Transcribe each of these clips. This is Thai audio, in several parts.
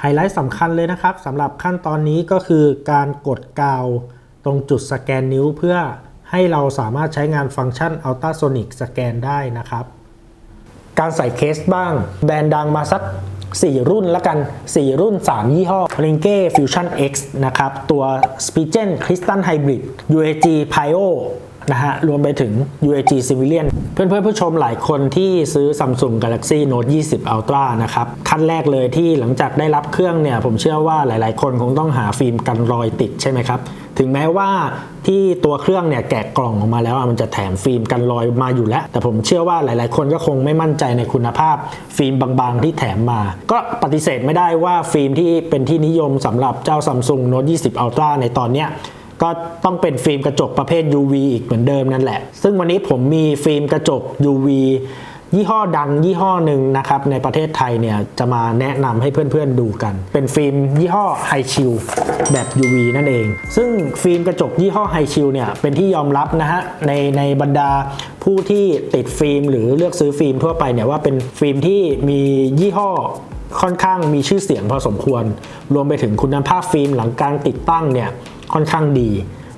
ไฮไลท์สำคัญเลยนะครับสำหรับขั้นตอนนี้ก็คือการกดกาวตรงจุดสแกนนิ้วเพื่อให้เราสามารถใช้งานฟังก์ชัน Ultrasonic สแกนได้นะครับ การใส่เคสบ้าง แบรนด์ดังมาสัก 4 รุ่นละกัน 4 รุ่น 3 ยี่ห้อ r i n g e Fusion X นะครับ ตัว s p i g e n Crystal Hybrid UAG Pio นะฮะ รวมไปถึง UAG Civilian เพื่อนเพื่อนผู้ชมหลายคนที่ซื้อ Samsung Galaxy Note 20 Ultra นะครับ ขั้นแรกเลยที่หลังจากได้รับเครื่องเนี่ย ผมเชื่อว่าหลายๆ คนคงต้องหาฟิล์มกันรอยติดใช่ไหมครับ ถึงแม้ว่าที่ตัวเครื่องเนี่ยแกะกล่องออกมาแล้วมันจะแถมฟิล์มกันรอยมาอยู่แล้ว แต่ผมเชื่อว่าหลาย ๆ คนก็คงไม่มั่นใจในคุณภาพ ฟิล์มบาง ๆ ที่แถมมา ก็ปฏิเสธไม่ได้ว่าฟิล์มที่เป็นที่นิยมสำหรับเจ้า Samsung Note 20 Ultra ในตอนเนี้ย ก็ต้องเป็นฟิล์มกระจกประเภท UV อีกเหมือนเดิมนั่นแหละ ซึ่งวันนี้ผมมีฟิล์มกระจก UV ยี่ห้อดังยี่ห้อหนึ่งนะครับในประเทศไทยเนี่ยจะมาแนะนำให้เพื่อนๆดูกัน เป็นฟิล์มยี่ห้อ High Chill แบบ UV นั่นเอง ซึ่งฟิล์มกระจกยี่ห้อ High Chill เนี่ยเป็นที่ยอมรับนะฮะในในบรรดาผู้ที่ติดฟิล์มหรือเลือกซื้อฟิล์มทั่วไปเนี่ยว่าเป็นฟิล์มที่มียี่ห้อค่อนข้างมีชื่อเสียงพอสมควร รวมไปถึงคุณภาพฟิล์มหลังการติดตั้งเนี่ย ค่อนข้างดี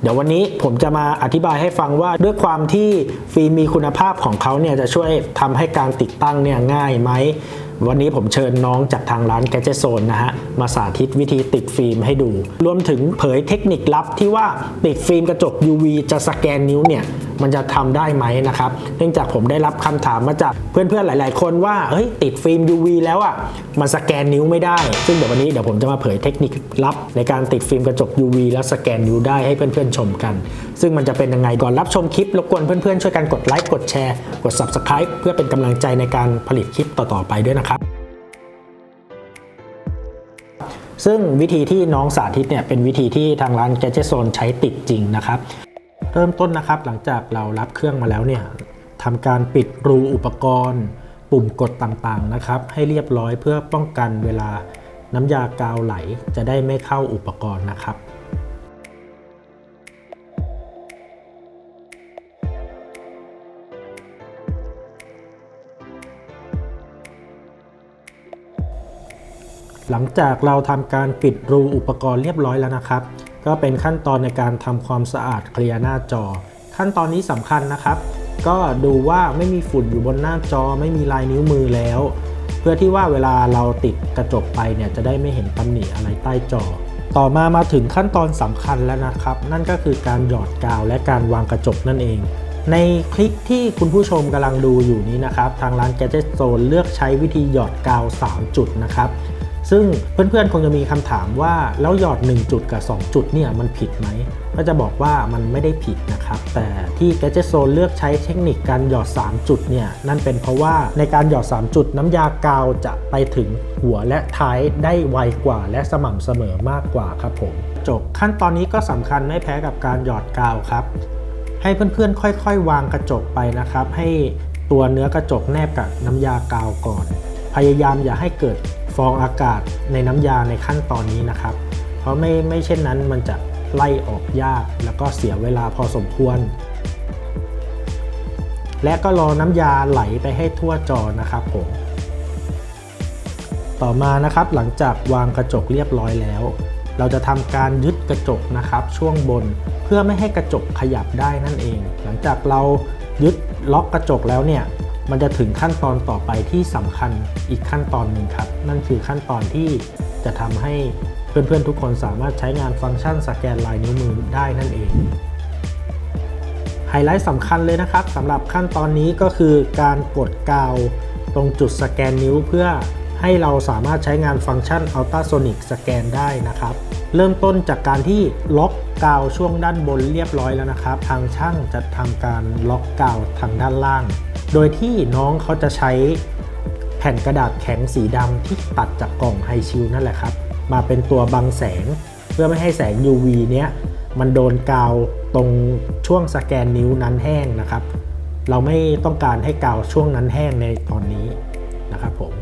เดี๋ยววันนี้ผมจะมาอธิบายให้ฟังว่าด้วยความที่ฟิล์มมีคุณภาพของเขาเนี่ยจะช่วยทำให้การติดตั้งเนี่ยง่ายไหม วันนี้ผมเชิญน้องจากทางร้าน Gadget Zone นะฮะ มาสาธิตวิธีติดฟิล์มให้ดู รวมถึงเผยเทคนิคลับที่ว่าติดฟิล์มกระจก UV จะสแกนนิ้วเนี่ยมันจะทำได้ไหมนะครับ เนื่องจากผมได้รับคำถามมาจากเพื่อนๆ หลายๆ คนว่า เฮ้ย ติดฟิล์ม UV แล้วอะ มันสแกนนิ้วไม่ได้ ซึ่งเดี๋ยววันนี้เดี๋ยวผมจะมาเผยเทคนิคลับ ในการติดฟิล์มกระจก UV แล้วสแกนนิ้วได้ให้เพื่อนๆ ชมกัน ซึ่งมันจะเป็นยังไง ก่อนรับชมคลิปรบกวนเพื่อนๆ ช่วยกันกดไลค์ กดแชร์ กด Subscribe เพื่อเป็นกำลังใจในการผลิตคลิปต่อๆ ไปด้วยนะครับ ซึ่งวิธีที่น้องสาธิตเนี่ยเป็นวิธีที่ทางร้าน Gadget Zone ใช้ติดจริงนะครับ เริ่มต้นนะครับหลังจากเรารับเครื่องมาแล้วเนี่ยทำการปิดรูอุปกรณ์ ปุ่มกดต่างๆนะครับ ให้เรียบร้อยเพื่อป้องกันเวลาน้ำยากาวไหลจะได้ไม่เข้าอุปกรณ์นะครับ หลังจากเราทำการปิดรูอุปกรณ์เรียบร้อยแล้วนะครับ ก็เป็นขั้นตอนในการทำความสะอาดเคลียร์หน้าจอ ขั้นตอนนี้สำคัญนะครับ ก็ดูว่าไม่มีฝุ่นอยู่บนหน้าจอไม่มีลายนิ้วมือแล้ว เพื่อที่ว่าเวลาเราติดกระจกไปเนี่ยจะได้ไม่เห็นตำหนิอะไรใต้จอ ต่อมามาถึงขั้นตอนสำคัญแล้วนะครับ นั่นก็คือการหยอดกาวและการวางกระจกนั่นเองในคลิปที่คุณผู้ชมกำลังดูอยู่นี้นะครับ ทางร้าน Gadget Zone เลือกใช้วิธีหยอดกาว 3 จุดนะครับ ซึ่งเพื่อนๆคงจะมีคำถามว่าแล้วหยอด 1 จุดกับ 2 จุดเนี่ยมันผิดไหมก็จะบอกว่ามันไม่ได้ผิดนะครับ แต่ที่ Gadget Zone เลือกใช้เทคนิคการหยอด 3 จุดเนี่ยนั่นเป็นเพราะว่าในการหยอด 3 จุดน้ำยากาวจะไปถึงหัวและท้ายได้ไวกว่า และสม่ำเสมอมากกว่าครับผมจบขั้นตอนนี้ก็สำคัญไม่แพ้กับการหยอดกาวครับ ให้เพื่อนๆค่อยๆ วางกระจกไปนะครับ ให้ตัวเนื้อกระจกแนบกับน้ำยากาวก่อน พยายามอย่าให้เกิดฟองอากาศในน้ำยาในขั้นตอนนี้นะครับ เพราะไม่ไม่เช่นนั้นมันจะไล่ออกยากแล้วก็เสียเวลาพอสมควร และก็รอน้ำยาไหลไปให้ทั่วจอนะครับผม ต่อมานะครับหลังจากวางกระจกเรียบร้อยแล้ว เราจะทำการยึดกระจกนะครับ ช่วงบนเพื่อไม่ให้กระจกขยับได้นั่นเอง หลังจากเรายึดล็อกกระจกแล้วเนี่ย มันจะถึงขั้นตอนต่อไปที่สำคัญอีกขั้นตอนหนึ่งครับ นั่นคือขั้นตอนที่จะทำให้เพื่อนๆทุกคนสามารถใช้งานฟังก์ชันสแกนลายนิ้วมือได้นั่นเองไฮไลท์สำคัญเลยนะครับสำหรับขั้นตอนนี้ก็คือการกดกาวตรงจุดสแกนนิ้วเพื่อให้เราสามารถใช้งานฟังก์ชัน Ultrasonic สแกนได้นะครับ เริ่มต้นจากการที่ล็อกกาวช่วงด้านบนเรียบร้อยแล้วนะครับ ทางช่างจะทำการล็อกกาวทางด้านล่าง โดยที่น้องเขาจะใช้แผ่นกระดาษแข็งสีดำที่ตัดจากกล่องไฮชิลนั่นแหละครับ มาเป็นตัวบังแสง เพื่อไม่ให้แสง UV เนี้ยมันโดนกาวตรงช่วงสแกนนิ้วนั้นแห้งนะครับ เราไม่ต้องการให้กาวช่วงนั้นแห้งในตอนนี้นะครับผม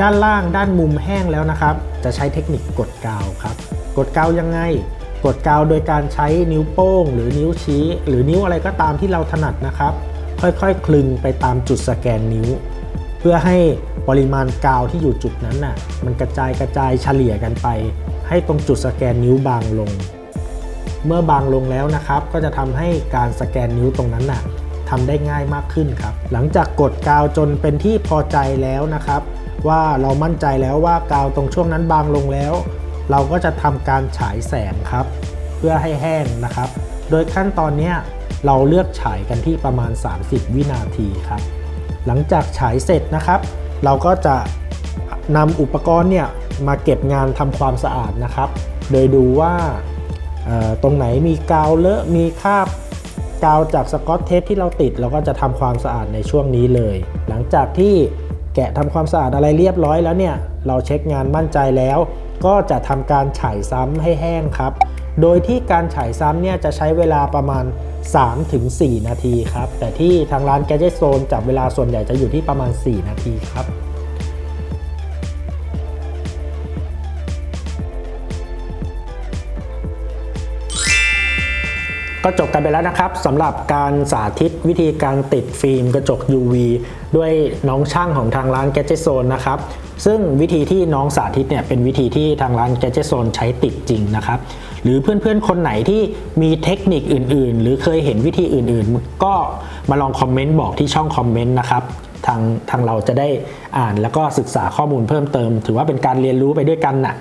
ด้านล่างด้านมุมแห้งแล้วนะครับ จะใช้เทคนิคกดกาวครับ กดกาวยังไง กดกาวโดยการใช้นิ้วโป้ง หรือนิ้วชี้ หรือนิ้วอะไรก็ตามที่เราถนัดนะครับ ค่อยๆ คลึงไปตามจุดสแกนนิ้ว เพื่อให้ปริมาณกาวที่อยู่จุดนั้นน่ะมันกระจายกระจายเฉลี่ยกันไป ให้ตรงจุดสแกนนิ้วบางลง เมื่อบางลงแล้วนะครับ ก็จะทำให้การสแกนนิ้วตรงนั้นน่ะทำได้ง่ายมากขึ้นครับ หลังจากกดกาวจนเป็นที่พอใจแล้วนะครับ ว่าเรามั่นใจแล้วว่ากาวตรงช่วงนั้นบางลงแล้ว เราก็จะทำการฉายแสงครับ เพื่อให้แห้งนะครับ โดยขั้นตอนนี้เราเลือกฉายกันที่ประมาณ 30 วินาทีครับ หลังจากฉายเสร็จนะครับ เราก็จะนำอุปกรณ์เนี่ยมาเก็บงานทำความสะอาดนะครับ โดยดูว่าตรงไหนมีกาวเลอะมีคราบกาวจากสกอตเทปที่เราติด เราก็จะทำความสะอาดในช่วงนี้เลย หลังจากที่ แกะทำความสะอาดอะไรเรียบร้อยแล้วเนี่ย เราเช็คงานมั่นใจแล้ว ก็จะทำการฉายซ้ำให้แห้งครับ โดยที่การฉายซ้ำเนี่ยจะใช้เวลาประมาณ 3-4 นาทีครับ แต่ที่ทางร้าน Gadget Zone จับเวลาส่วนใหญ่จะอยู่ที่ประมาณ 4 นาทีครับ ก็จบกันไปแล้วนะครับสำหรับการสาธิตวิธีการติดฟิล์มกระจก UV ด้วยน้องช่างของทางร้าน Gadget Zone นะครับ ซึ่งวิธีที่น้องสาธิตเนี่ยเป็นวิธีที่ทางร้าน Gadget Zone ใช้ติดจริงนะครับ หรือเพื่อนๆ คนไหนที่มีเทคนิคอื่นๆ หรือเคยเห็นวิธีอื่นๆ ก็มาลองคอมเมนต์บอกที่ช่องคอมเมนต์นะครับทางทางเราจะได้อ่านแล้วก็ศึกษาข้อมูลเพิ่มเติม ถือว่าเป็นการเรียนรู้ไปด้วยกันน่ะ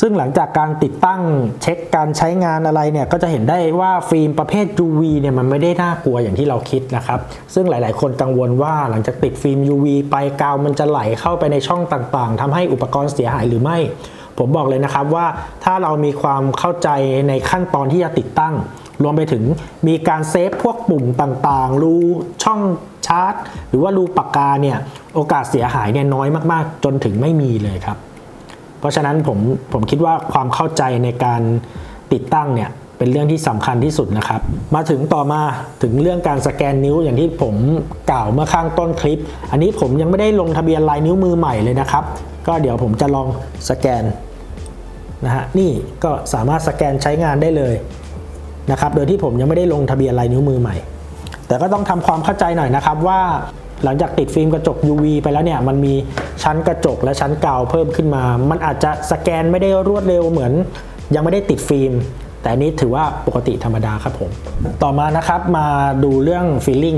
ซึ่งหลังจากการติดตั้งเช็คการใช้งานอะไรเนี่ยก็จะเห็นได้ว่าฟิล์มประเภท UV เนี่ยมันไม่ได้น่ากลัวอย่างที่เราคิดนะครับ ซึ่งหลาย ๆ คนกังวลว่าหลังจากติดฟิล์ม UV ไปกาวมันจะไหลเข้าไปในช่องต่าง ๆทำให้อุปกรณ์เสียหายหรือไม่ ผมบอกเลยนะครับว่าถ้าเรามีความเข้าใจในขั้นตอนที่จะติดตั้ง รวมไปถึงมีการเซฟพวกปุ่มต่างๆ รูช่องชาร์จ หรือว่ารูปากกาเนี่ยโอกาสเสียหายเนี่ยน้อยมาก ๆ จนถึงไม่มีเลยครับ เพราะฉะนั้นผมผมคิดว่าความเข้าใจในการติดตั้งเนี่ยเป็นเรื่องที่สำคัญที่สุดนะครับ มาถึงต่อมาถึงเรื่องการสแกนนิ้วอย่างที่ผมกล่าวเมื่อข้างต้นคลิป อันนี้ผมยังไม่ได้ลงทะเบียนลายนิ้วมือใหม่เลยนะครับ ก็เดี๋ยวผมจะลองสแกนนะฮะนี่ก็สามารถสแกนใช้งานได้เลยนะครับ โดยที่ผมยังไม่ได้ลงทะเบียนลายนิ้วมือใหม่ แต่ก็ต้องทำความเข้าใจหน่อยนะครับว่า หลังจากติดฟิล์มกระจก UV ไปแล้วเนี่ยมันมีชั้นกระจกและชั้นกาวเพิ่มขึ้นมา มันอาจจะสแกนไม่ได้รวดเร็วเหมือน ยังไม่ได้ติดฟิล์มแต่อันนี้ถือว่าปกติธรรมดาครับผม ต่อมานะครับมาดูเรื่องฟีลลิ่ง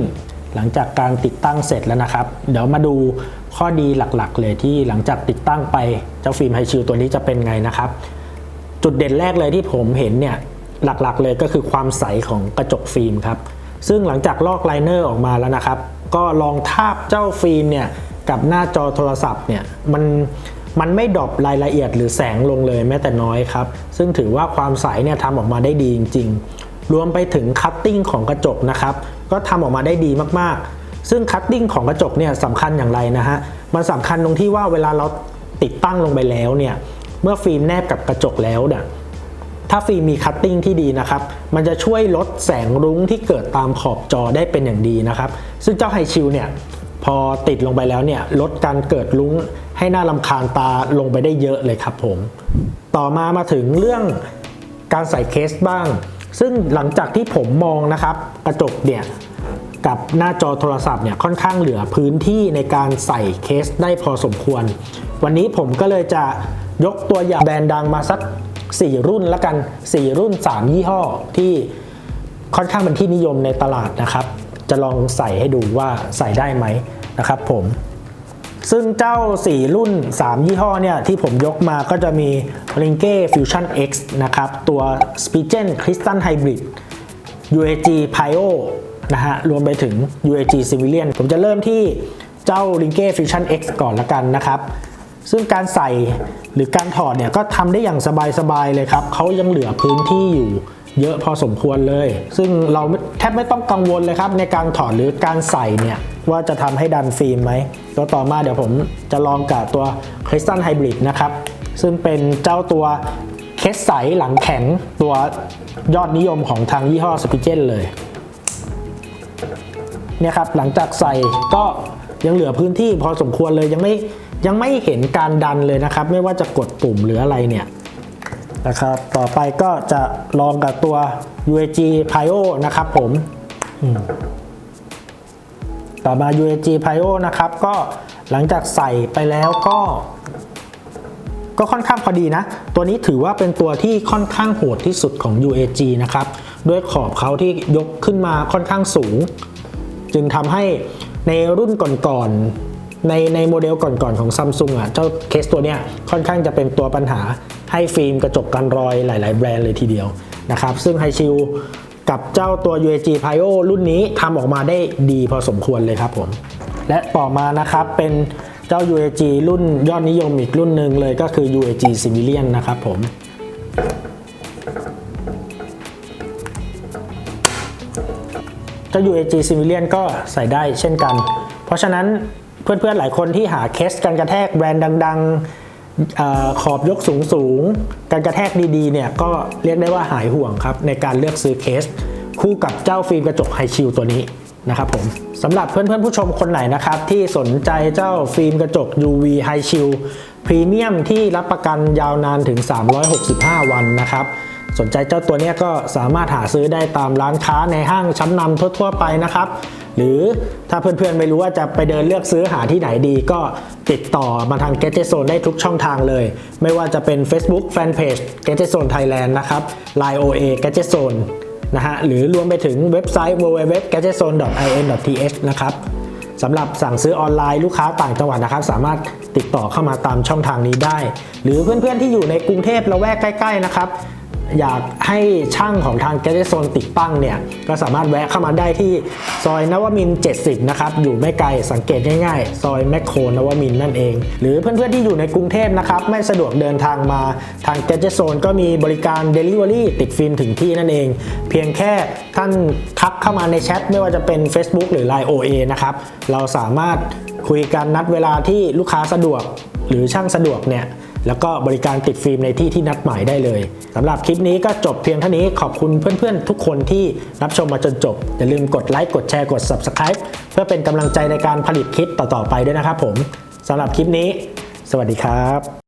หลังจากการติดตั้งเสร็จแล้วนะครับ เดี๋ยวมาดูข้อดีหลักๆ เลยที่หลังจากติดตั้งไปเจ้าฟิล์มไฮชิลตัวนี้จะเป็นไงนะครับ จุดเด่นแรกเลยที่ผมเห็นเนี่ยหลักๆเลยก็คือความใสของกระจกฟิล์มครับ ซึ่งหลังจากลอกไลเนอร์ออกมาแล้วนะครับ ก็ลองทาบเจ้าฟิล์มเนี่ยกับหน้าจอโทรศัพท์เนี่ยมันมันไม่ดรอปรายละเอียดหรือแสงลงเลยแม้แต่น้อยครับ ซึ่งถือว่าความใสเนี่ยทำออกมาได้ดีจริง ๆ รวมไปถึงคัตติ้งของกระจกนะครับ ก็ทำออกมาได้ดีมากๆ ซึ่งคัตติ้งของกระจกเนี่ยสำคัญอย่างไรนะฮะ มันสำคัญตรงที่ว่าเวลาเราติดตั้งลงไปแล้วเนี่ย เมื่อฟิล์มแนบกับกระจกแล้วเนี่ย ถ้าฟิล์มมีคัตติ้งที่ดีนะครับ มันจะช่วยลดแสงรุ้งที่เกิดตามขอบจอได้เป็นอย่างดีนะครับ ซึ่งเจ้าไฮชิลเนี่ยพอติดลงไปแล้วเนี่ยลดการเกิดรุ้งให้หน่าลำคาญตาลงไปได้เยอะเลยครับผม ต่อมามาถึงเรื่องการใส่เคสบ้าง ซึ่งหลังจากที่ผมมองนะครับ กระจกเนี่ยกับหน้าจอโทรศัพท์เนี่ยค่อนข้างเหลือพื้นที่ในการใส่เคสได้พอสมควร วันนี้ผมก็เลยจะยกตัวอย่างแบรนด์ดังมาสัก 4 รุ่นละกัน 4 รุ่น 3 ยี่ห้อที่ค่อนข้างเป็นที่นิยมในตลาดนะครับ จะลองใส่ให้ดูว่าใส่ได้ไหมนะครับผม ซึ่งเจ้า 4 รุ่น 3 ยี่ห้อเนี่ยที่ผมยกมาก็จะมี r i n g e Fusion X นะครับ ตัว Spigen Crystal Hybrid UAG Pio นะฮะ รวมไปถึง UAG Civilian ผมจะเริ่มที่เจ้า r i n g e Fusion X ก่อนละกันนะครับ ซึ่งการใส่หรือการถอดเนี่ยก็ทำได้อย่างสบายๆเลยครับเขายังเหลือพื้นที่อยู่เยอะพอสมควรเลย ซึ่งเราแทบไม่ต้องกังวลเลยครับ ในการถอดหรือการใส่เนี่ย ว่าจะทำให้ดันฟิล์มไหมตัวต่อมาเดี๋ยวผมจะลองกับตัว Crystal Hybrid นะครับ ซึ่งเป็นเจ้าตัวเคสใสหลังแข็งตัวยอดนิยมของทางยี่ห้อ s p i g e n เลยเนี่ยครับหลังจากใส่ก็ยังเหลือพื้นที่พอสมควรเลยยังไม่ ยังไม่เห็นการดันเลยนะครับ ไม่ว่าจะกดปุ่มหรืออะไรเนี่ยนะครับต่อไปก็จะลองกับตัว UAG Pio นะครับผมมต่อมา UAG Pio นะครับ ก็หลังจากใส่ไปแล้วก็ ก็ค่อนข้างพอดีนะ ตัวนี้ถือว่าเป็นตัวที่ค่อนข้างโหดที่สุดของ UAG นะครับ ด้วยขอบเขาที่ยกขึ้นมาค่อนข้างสูง จึงทำให้ในรุ่นก่อนๆ ในในโมเดลก่อนๆของ Samsung อะเจ้าเคสตัวเนี้ยค่อนข้างจะเป็นตัวปัญหาให้ฟิล์มกระจกกันรอยหลาย ๆ แบรนด์เลยทีเดียวนะครับ ซึ่งไฮชิลกับเจ้าตัว UAG Pio รุ่นนี้ทำออกมาได้ดีพอสมควรเลยครับผม และต่อมานะครับเป็นเจ้า UAG รุ่นยอดนิยมอีกรุ่นหนึ่งเลยก็คือ UAG Civilian นะครับผมเจ้า UAG Civilian ก็ใส่ได้เช่นกัน เพราะฉะนั้น เพื่อนๆหลายคนที่หาเคสกันกระแทกแบรนด์ดังๆเอขอบยกสูงๆการกระแทกดีๆเนี่ยก็เรียกได้ว่าหายห่วงครับ ในการเลือกซื้อเคส คู่กับเจ้าฟิล์มกระจกไฮชิลตัวนี้นะครับผมสำหรับเพื่อนๆผู้ชมคนไหนนะครับ ที่สนใจเจ้าฟิล์มกระจก UV High Shield พรีเมียมที่รับประกันยาวนานถึง 365 วันนะครับ สนใจเจ้าตัวนี้ก็สามารถหาซื้อได้ตามร้านค้าในห้างชั้นนำทั่วๆไปนะครับ หรือถ้าเพื่อนๆไม่รู้ว่าจะไปเดินเลือกซื้อหาที่ไหนดีก็ติดต่อมาทาง g a d g e t Zone ได้ทุกช่องทางเลย ไม่ว่าจะเป็น Facebook Fanpage g a d g e t Zone Thailand นะครับ Line OA g a d g e t Zone นะฮะหรือรวมไปถึงเว็บไซต์ www.gadgetzone.in.th นะครับสำหรับสั่งซื้อออนไลน์ลูกค้าต่างจังหวัดนะครับ สามารถติดต่อเข้ามาตามช่องทางนี้ได้ หรือเพื่อนๆที่อยู่ในกรุงเทพละแวกใกล้ ๆ นะครับ อยากให้ช่างของทาง g a d g e t Zone ติดตั้งเนี่ย ก็สามารถแวะเข้ามาได้ที่ซอยนวมิน 70 นะครับ อยู่ไม่ไกลสังเกตง่ายๆ ซอยแมคโครนวมินนั่นเอง หรือเพื่อนๆที่อยู่ในกรุงเทพนะครับ ไม่สะดวกเดินทางมาทาง g a d g e t Zone ก็มีบริการ Delivery ติดฟิล์มถึงที่นั่นเอง เพียงแค่ท่านทักเข้ามาในแชทไม่ว่าจะเป็น Facebook หรือ Line OA นะครับเราสามารถคุยกันนัดเวลาที่ลูกค้าสะดวกหรือช่างสะดวกเนี่ย แล้วก็บริการติดฟิล์มในที่ที่นัดหมายได้เลยสำหรับคลิปนี้ก็จบเพียงเท่านี้ขอบคุณเพื่อนๆ ทุกคนที่รับชมมาจนจบ อย่าลืมกดไลค์กดแชร์กด Subscribe เพื่อเป็นกำลังใจในการผลิตคลิปต่อๆไปด้วยนะครับผมสำหรับคลิปนี้ สวัสดีครับ